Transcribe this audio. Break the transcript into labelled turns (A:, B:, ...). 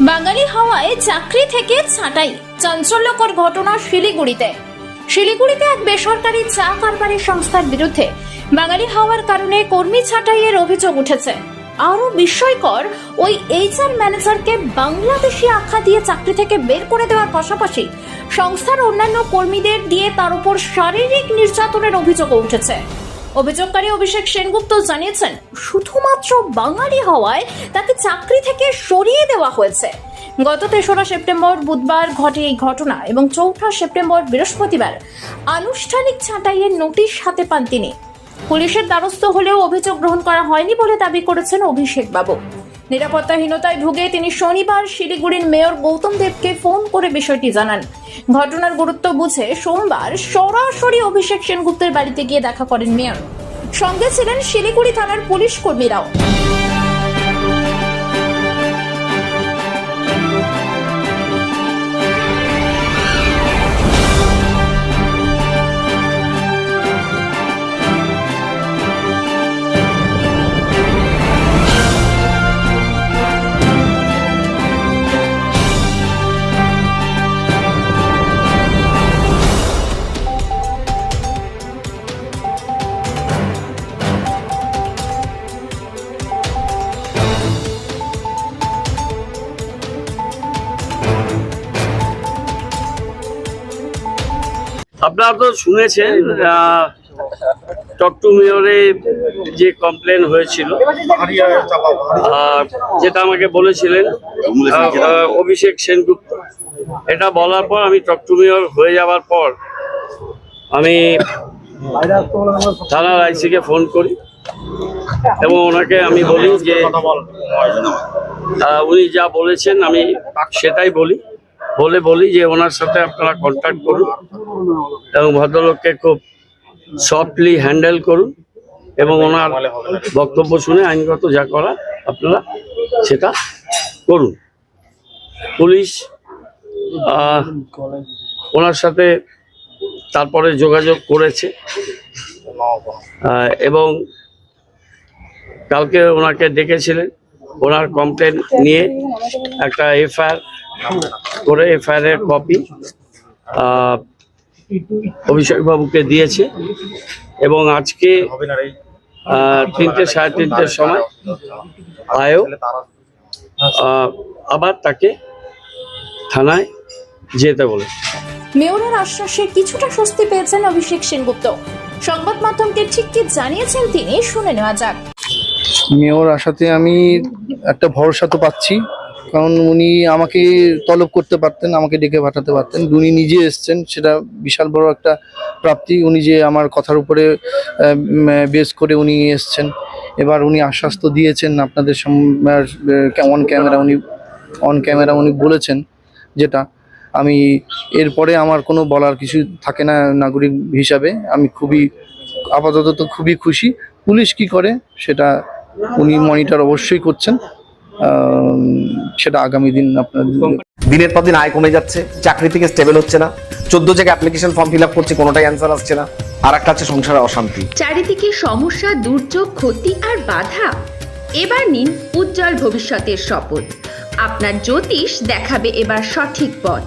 A: বাঙালি হাওয়ায় চাকরি থেকে ছাঁটাই, চাঞ্চল্যকর ঘটনা শিলিগুড়িতে। শিলিগুড়িতে এক বেসরকারি চা কারবারি সংস্থার বিরুদ্ধে বাঙালি হওয়ার কারণে কর্মী ছাঁটাইয়ের অভিযোগ উঠেছে। আরও বিস্ময়কর, ওই এইচআর ম্যানেজারকে বাংলাদেশি আখ্যা দিয়ে চাকরি থেকে বের করে দেওয়ার পাশাপাশি সংস্থার অন্যান্য কর্মীদের দিয়ে তার উপর শারীরিক নির্যাতনের অভিযোগও উঠেছে। অভিযোগকারী অভিষেক সেনগুপ্ত জানিয়েছেন, শুধুমাত্র বাঙালি হওয়ায় তাকে চাকরি থেকে সরিয়ে দেওয়া হয়েছে। গত তেসরা সেপ্টেম্বর বুধবার ঘটে এই ঘটনা এবং চৌঠা সেপ্টেম্বর বৃহস্পতিবার আনুষ্ঠানিক ছাঁটাইয়ের নোটিশ হাতে পান তিনি। পুলিশের দ্বারস্থ হলেও অভিযোগ গ্রহণ করা হয়নি বলে দাবি করেছেন অভিষেক বাবু নিরাপত্তাহীনতায় ভুগে তিনি শনিবার শিলিগুড়ির মেয়র গৌতম দেবকে ফোন করে বিষয়টি জানান। ঘটনার গুরুত্ব বুঝে সোমবার সরাসরি অভিষেক সেনগুপ্তের বাড়িতে গিয়ে দেখা করেন মেয়র। সঙ্গে ছিলেন শিলিগুড়ি থানার পুলিশ কর্মীরাও।
B: আপনারা তো শুনেছেন টকটু মেয়রে যে কমপ্লেন হয়েছিল যেটা আমাকে বলেছিলেন অভিষেক সেনগুপ্ত। এটা বলার পর আমি টকটু মেয়র হয়ে যাওয়ার পর আমি থানার আইসিকে ফোন করি এবং ওনাকে আমি বলি যে উনি যা বলেছেন আমি সেটাই বলি। বলে বলি যে ওনার সাথে আপনারা কন্ট্যাক্ট করুন এবং ভদ্রলোককে খুব সফটলি হ্যান্ডেল করুন এবং ওনার বক্তব্য শুনে আইনগত যা করা আপনারা সেটা করুন। পুলিশ ওনার সাথে তারপরে যোগাযোগ করেছে। এবং কালকে ওনাকে ডেকেছিলেন। ওনার কমপ্লেন নিয়ে একটা এফআইআর করে এফআইআর এর কপি অভিষেক বাবুকে দিয়েছে। এবং আজকে আহ, তিনটে সাড়ে তিনটের সময় আয়ও আহ, আবার তাকে থানায় যেতে বলে
A: মেয়রের আশ্বাসে কিছুটা স্বস্তি পেয়েছেন অভিষেক সেনগুপ্ত। সংবাদ মাধ্যমকে ঠিক কি জানিয়েছেন তিনি শুনে নেওয়া যাক।
C: মেয়র আসাতে আমি একটা ভরসা তো পাচ্ছি কারণ উনি আমাকে তলব করতে পারতেন, আমাকে ডেকে পাঠাতে পারতেন। উনি নিজে এসছেন, সেটা বিশাল বড় একটা প্রাপ্তি। উনি যে আমার কথার উপরে বেস করে উনি এসছেন। এবার উনি আশ্বাস তো দিয়েছেন আপনাদের অন ক্যামেরা উনি অন ক্যামেরা উনি বলেছেন যেটা। আমি এরপরে আমার কোনো বলার কিছু থাকে না নাগরিক হিসাবে। আমি খুবই, আপাতত তো খুবই খুশি। পুলিশ কি করে, সেটা উনি মনিটর অবশ্যই করছেন। সেটা আগামী দিন আপনার
D: দিনের পর দিন আয় কমে যাচ্ছে চাকরি থেকে স্টেবল হচ্ছে না। চোদ্দ জায়গায় অ্যাপ্লিকেশন ফর্ম ফিল আপ করছে কোনোটাই অ্যান্সার আসছে না। আর একটা হচ্ছে সংসারে অশান্তি।
E: চারিদিকে সমস্যা দুর্যোগ ক্ষতি আর বাধা। এবার নিন উজ্জ্বল ভবিষ্যতের শপথ। আপনার জ্যোতিষ দেখাবে এবার সঠিক পথ।